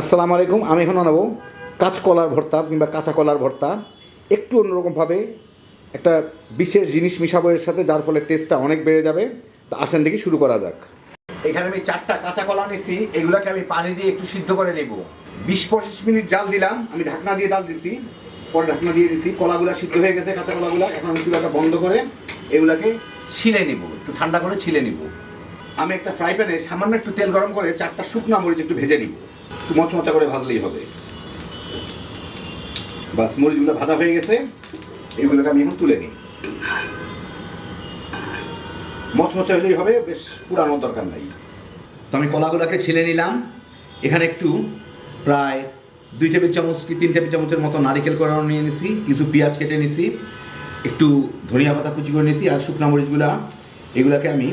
আসসালামু আলাইকুম, আমি এখন আনাবো কাঁচকলার ভর্তা কিংবা কাঁচা কলার ভর্তা। একটু অন্যরকমভাবে একটা বিশেষ জিনিস মিশাবো এর সাথে, যার ফলে টেস্টটা অনেক বেড়ে যাবে। তো আসেন দেখি শুরু করা যাক। এখানে আমি চারটা কাঁচা কলা নিছি এগুলোকে আমি পানি দিয়ে একটু সিদ্ধ করে নেব। বিশ পঁচিশ মিনিট জাল দিলাম, আমি ঢাকনা দিয়ে জাল দিছি। পরে ঢাকনা দিয়ে দিছি, কলাগুলা সিদ্ধ হয়ে গেছে কাঁচা কলাগুলা এখন আমি চুলাটা বন্ধ করে এগুলাকে ছিলে নিব, একটু ঠান্ডা করে ছিলে নিব। আমি একটা ফ্রাই প্যানে সামান্য একটু তেল গরম করে চারটা শুকনো মরিচ একটু ভেজে নিব। মচমচা করে ভাজলেই হবে। বাস মরিচগুলো ভাজা হয়ে গেছে। এগুলোকে আমি এখন তুলে নিই। মচমচা হলেই হবে, বেশ পুরানোর দরকার নাই। তো আমি কলাগুলোকে ছিলে নিলাম। এখানে একটু প্রায় দুই টেবিল চামচ কি তিন টেবিল চামচের মতো নারিকেল করানো নিয়ে নিছি, কিছু পেঁয়াজ কেটে নিছি, একটু ধনিয়া পাতা কুচি করে নিছি, আর শুকনা মরিচগুলা। এগুলাকে আমি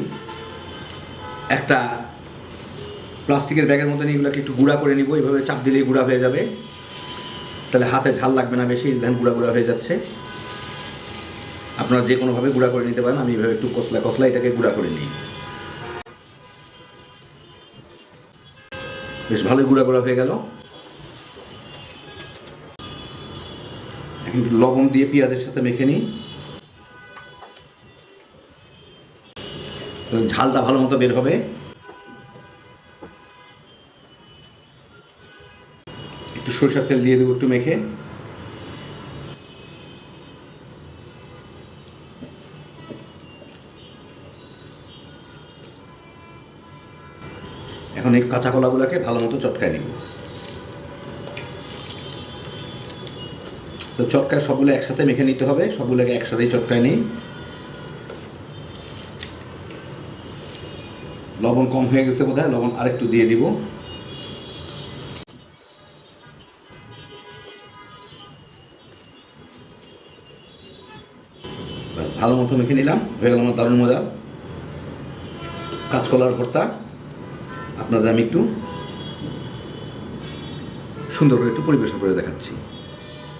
একটা প্লাস্টিকের ব্যাগের মধ্যে এগুলোকে একটু গুঁড়া করে নিব। এইভাবে চাপ দিলেই গুঁড়া হয়ে যাবে। তাহলে হাতে ঝাল লাগবে না বেশি ধান গুঁড়া গুঁড়া হয়ে যাচ্ছে। আপনারা যে কোনোভাবে গুঁড়া করে নিতে পারেন, আমি এইভাবে একটু কসলা কসলা এটাকে গুঁড়া করে নিই। বেশ ভালোই গুঁড়া গুঁড়া হয়ে গেল। লবণ দিয়ে পেঁয়াজের সাথে মেখে নিই। ঝালটা ভালো মতো বের হবে। একটু সরষের তেল দিয়ে দেবো একটু মেখে। এখন এই কাঁচা কলাগুলোকে ভালো মতো চটকায় নিব। তো চটকায় সবগুলো একসাথে মেখে নিতে হবে, সবগুলোকে একসাথেই চটকায় নিই। লবণ কম হয়ে গেছে বোধ লবণ আরেকটু দিয়ে দিব। ভালো মতো মেখে নিলাম। হয়ে গেল আমার দারুণ মজা। কাঁচকলার ভর্তা আপনাদের আমি একটু সুন্দর করে একটু পরিবেশন করে দেখাচ্ছি।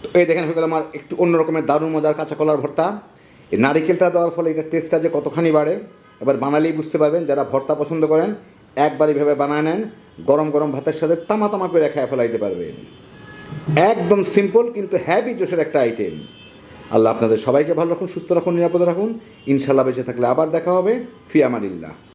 তো এই দেখেন, হয়ে গেল আমার একটু অন্য রকমের দারুণ মজার কাঁচা কলার ভর্তা। এই নারিকেলটা দেওয়ার ফলে এটার টেস্টটা যে কতখানি বাড়ে, এবার বানালেই বুঝতে পারবেন, যারা ভর্তা পছন্দ করেন, একবার এইভাবে বানায় নেন, গরম গরম ভাতের সাথে তামা তামা করে খেয়ে ফেলাইতে পারবেন। একদম সিম্পল কিন্তু হ্যাভি জোশের একটা আইটেম আল্লাহ আপনাদের সবাইকে ভালো রাখুন, সুস্থ রাখুন, নিরাপদে রাখুন। ইনশাল্লাহ বেঁচে থাকলে আবার দেখা হবে। ফিয়ামানিল্লাহ